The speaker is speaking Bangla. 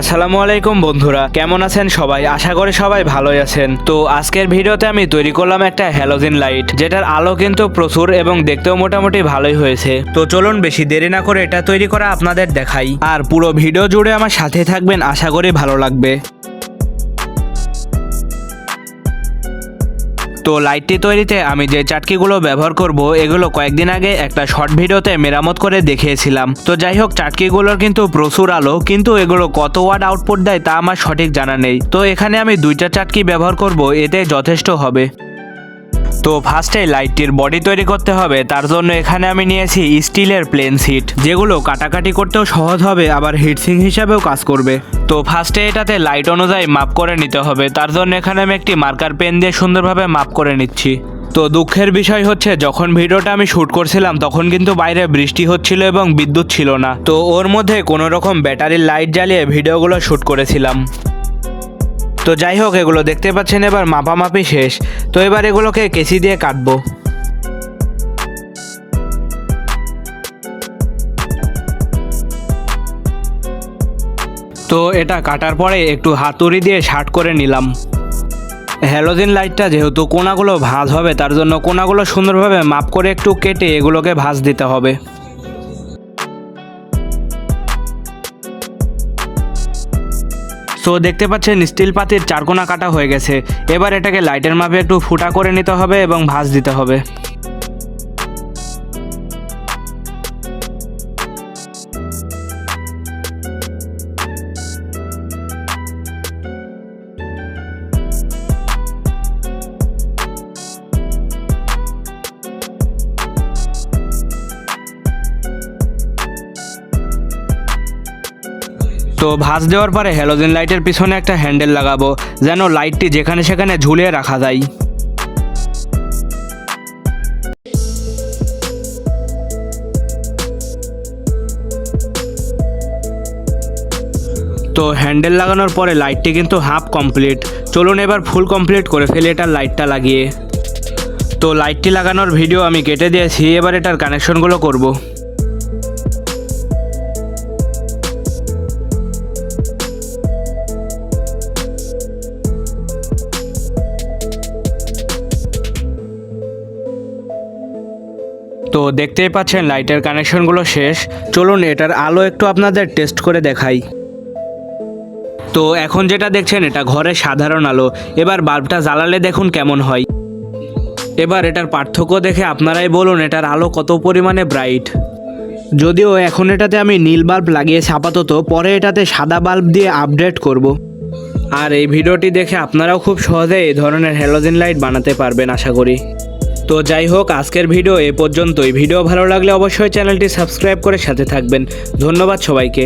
আসসালামু আলাইকুম বন্ধুরা, কেমন আছেন সবাই? আশা করি সবাই ভালোই আছেন। তো আজকের ভিডিওতে আমি তৈরি করলাম একটা হ্যালোজিন লাইট, যেটার আলো কিন্তু প্রচুর এবং দেখতেও মোটামুটি ভালোই হয়েছে। তো চলুন বেশি দেরি না করে এটা তৈরি করা আপনাদের দেখাই। আর পুরো ভিডিও জুড়ে আমার সাথে থাকবেন, আশা করি ভালো লাগবে। তো লাইটটি তৈরিতে আমি যে চাটকিগুলো ব্যবহার করব, এগুলো কয়েকদিন আগে একটা শর্ট ভিডিওতে মেরামত করে দেখিয়েছিলাম। তো যাই হোক, চাটকিগুলোর কিন্তু প্রচুর আলো, কিন্তু এগুলো কত ওয়াট আউটপুট দেয় তা আমার সঠিক জানা নেই। তো এখানে আমি দুইটা চাটকি ব্যবহার করব, এতে যথেষ্ট হবে। তো ফার্স্টে লাইটটির বডি তৈরি করতে হবে, তার জন্য এখানে আমি নিয়েছি স্টিলের প্লেন সিট যেগুলো কাটাকাটি করতেও সহজ হবে, আবার হিটসিং হিসাবেও কাজ করবে। তো ফার্স্টে এটাতে লাইট অনুযায়ী মাপ করে নিতে হবে, তার জন্য এখানে আমি একটি মার্কার পেন দিয়ে সুন্দরভাবে মাপ করে নিচ্ছি। তো দুঃখের বিষয় হচ্ছে, যখন ভিডিওটা আমি শ্যুট করছিলাম, তখন কিন্তু বাইরে বৃষ্টি হচ্ছিল এবং বিদ্যুৎ ছিল না। তো ওর মধ্যে কোনো রকম ব্যাটারির লাইট জ্বালিয়ে ভিডিওগুলো শ্যুট করেছিলাম। তো যাই হোক, এগুলো দেখতে পাচ্ছেন, এবার মাপামাপি শেষ। তো এবার এগুলোকে কেসি দিয়ে কাটবো। তো এটা কাটার পরে একটু হাতুড়ি দিয়ে শার্ট করে নিলাম। হ্যালোজিন লাইটটা যেহেতু কোনাগুলো ভাঁজ হবে, তার জন্য কোনাগুলো সুন্দরভাবে মাপ করে একটু কেটে এগুলোকে ভাঁজ দিতে হবে। তো দেখতে পাচ্ছেন স্টিল পাতির চারকোনা কাটা হয়ে গেছে। এবার এটাকে লাইটের মাপে একটু ফুটা করে নিতে হবে এবং ভাঁজ দিতে হবে। তো ভাঁজ দেওয়ার পরে হ্যালোজেন লাইটের পিছনে একটা হ্যান্ডেল লাগাবো, যেন লাইটটি যেখানে সেখানে ঝুলিয়ে রাখা যায়। তো হ্যান্ডেল লাগানোর পরে লাইটটি কিন্তু হাফ কমপ্লিট। চলুন এবার ফুল কমপ্লিট করে ফেলি এটার লাইটটা লাগিয়ে। তো লাইটটি লাগানোর ভিডিও আমি কেটে দিয়েছি, এবার এটার কানেকশনগুলো করব। তো দেখতেই পাচ্ছেন, লাইটের কানেকশনগুলো শেষ। চলুন, এটার আলো একটু আপনাদের টেস্ট করে দেখাই। তো এখন যেটা দেখছেন, এটা ঘরে সাধারণ আলো। এবার বাল্বটা জ্বালালে দেখুন কেমন হয়। এবার এটার পার্থক্য দেখে আপনারাই বলুন, এটার আলো কত পরিমাণে ব্রাইট। যদিও এখন এটাতে আমি নীল বাল্ব লাগিয়েছি আপাতত, পরে এটাতে সাদা বাল্ব দিয়ে আপডেট করব। আর এই ভিডিওটি দেখে আপনারাও খুব সহজে এই ধরনের হ্যালোজেন লাইট বানাতে পারবেন, আশা করি। তো যাই হোক, আজকের ভিডিও এ পর্যন্তই। ভিডিও ভালো লাগলে অবশ্যই চ্যানেলটি সাবস্ক্রাইব করে সাথে থাকবেন। ধন্যবাদ সবাইকে।